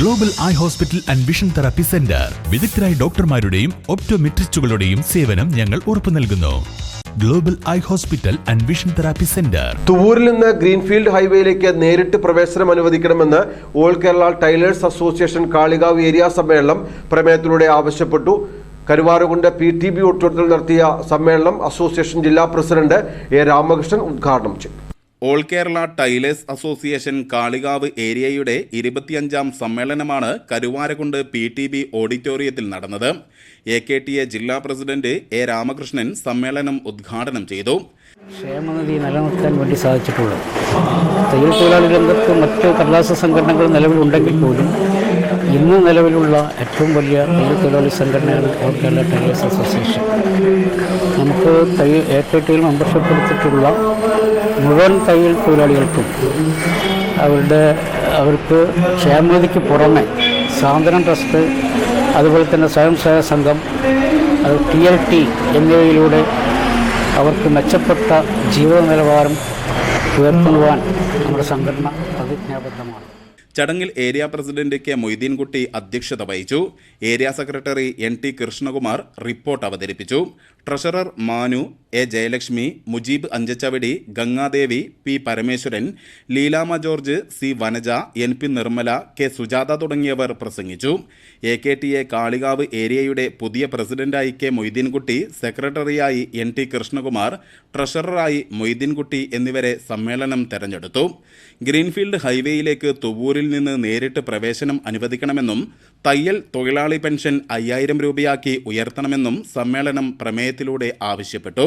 Global eye hospital and vision therapy centre വിദഗ്ധരായ ഡോക്ടർമാരുടെയും ഒപ്റ്റോമെട്രിസ്റ്റുകളുടെയും സേവനം ഞങ്ങൾ ഉറപ്പു നൽകുന്നു. Global eye hospital and vision therapy centre തുവൂരിൽ നിന്ന് ഗ്രീൻഫീൽഡ് ഹൈവേയിലേക്ക് നേരിട്ട് പ്രവേശനം അനുവദിക്കണമെന്ന് all Kerala tailors association Kalikavu area സമ്മേളനം പ്രമേയത്തിലൂടെ ആവശ്യപ്പെട്ടു. കരുവാറുകൊണ്ട് പി ടി ബി ഒട്ടുത്തിൽ നടത്തിയ സമ്മേളനം അസോസിയേഷൻ ജില്ലാ പ്രസിഡന്റ് എ രാമകൃഷ്ണൻ ഉദ്ഘാടനം ചെയ്തു. All Kerala tailors association Kalikavu ഏരിയയുടെ ഇരുപത്തിയഞ്ചാം സമ്മേളനമാണ് കരുവാരകുണ്ട് പി ടി ബി ഓഡിറ്റോറിയത്തിൽ നടന്നത്. എ കെ ടി എ ജില്ലാ പ്രസിഡന്റ് എ രാമകൃഷ്ണൻ സമ്മേളനം ഉദ്ഘാടനം ചെയ്തു. ക്ഷേമനിധി നിലനിർത്താൻ വേണ്ടി സാധിച്ചിട്ടുള്ളത്. തയ്യൽ തൊഴിലാളി രംഗത്ത് മറ്റ് കടലാസ സംഘടനകൾ നിലവിലുണ്ടെങ്കിൽ പോലും ഇന്ന് നിലവിലുള്ള ഏറ്റവും വലിയ തയ്യൽ തൊഴിലാളി സംഘടനയാണ് ഓൾ കേരള ടൈലേഴ്സ് അസോസിയേഷൻ. നമുക്ക് തയ്യൽ എ കെ ടിയിൽ മെമ്പർഷിപ്പ് എടുത്തിട്ടുള്ള മുഴുവൻ തയ്യൽ തൊഴിലാളികൾക്കും അവരുടെ അവർക്ക് ക്ഷേമനിധിക്ക് പുറമെ സാന്ത്വനം ട്രസ്റ്റ് അതുപോലെ തന്നെ സ്വയം സഹായ സംഘം അത് ടി എൽ ടി എന്നിവയിലൂടെ അവർക്ക് മെച്ചപ്പെട്ട ജീവിത നിലവാരം ഉയർത്തുവാൻ നമ്മുടെ സംഘടന പ്രതിജ്ഞാബദ്ധമാണ്. ചടങ്ങിൽ ഏരിയ പ്രസിഡന്റ് കെ മൊയ്തീൻകുട്ടി അധ്യക്ഷത വഹിച്ചു. Area secretary N T Krishnakumar report അവതരിപ്പിച്ചു. Treasurer Manu A Jayalakshmi Mujeeb Anchachavadi Gangadevi P Parameswaran Leelama George C Vanaja N P Nirmala K Sujatha തുടങ്ങിയവർ പ്രസംഗിച്ചു. A K T A Kalikavu ഏരിയയുടെ പുതിയ പ്രസിഡന്റായി K Moideenkutty സെക്രട്ടറിയായി N T Krishnakumar ട്രഷററായി മൊയ്തീൻകുട്ടി എന്നിവരെ സമ്മേളനം തെരഞ്ഞെടുത്തു. ഗ്രീൻഫീൽഡ് ഹൈവേയിലേക്ക് തുവൂരിൽ നിന്ന് നേരിട്ട് പ്രവേശനം അനുവദിക്കണമെന്നും തയ്യൽ തൊഴിലാളി പെൻഷൻ അയ്യായിരം രൂപയാക്കി ഉയർത്തണമെന്നും സമ്മേളനം പ്രമേയത്തിലൂടെ ആവശ്യപ്പെട്ടു.